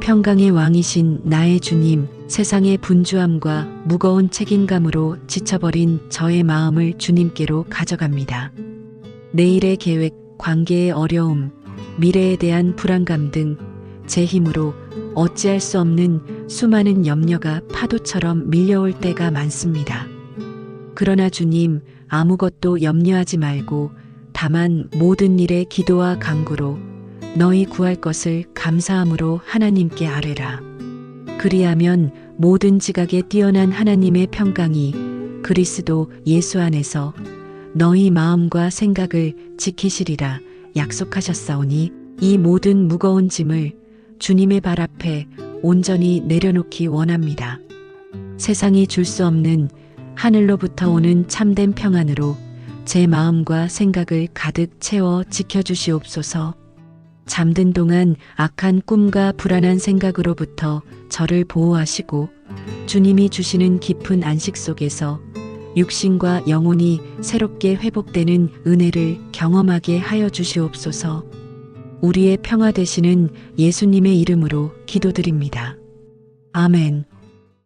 평강의 왕이신 나의 주님, 세상의 분주함과 무거운 책임감으로 지쳐버린 저의 마음을 주님께로 가져갑니다. 내일의 계획, 관계의 어려움, 미래에 대한 불안감 등 제 힘으로 어찌할 수 없는 수많은 염려가 파도처럼 밀려올 때가 많습니다. 그러나 주님, 아무것도 염려하지 말고 다만 모든 일에 기도와 간구로 너희 구할 것을 감사함으로 하나님께 아뢰라. 그리하면 모든 지각에 뛰어난 하나님의 평강이 그리스도 예수 안에서 너희 마음과 생각을 지키시리라 약속하셨사오니 이 모든 무거운 짐을 주님의 발 앞에 온전히 내려놓기 원합니다. 세상이 줄 수 없는 하늘로부터 오는 참된 평안으로 제 마음과 생각을 가득 채워 지켜주시옵소서. 잠든 동안 악한 꿈과 불안한 생각으로부터 저를 보호하시고 주님이 주시는 깊은 안식 속에서 육신과 영혼이 새롭게 회복되는 은혜를 경험하게 하여 주시옵소서. 우리의 평화 되시는 예수님의 이름으로 기도드립니다. 아멘.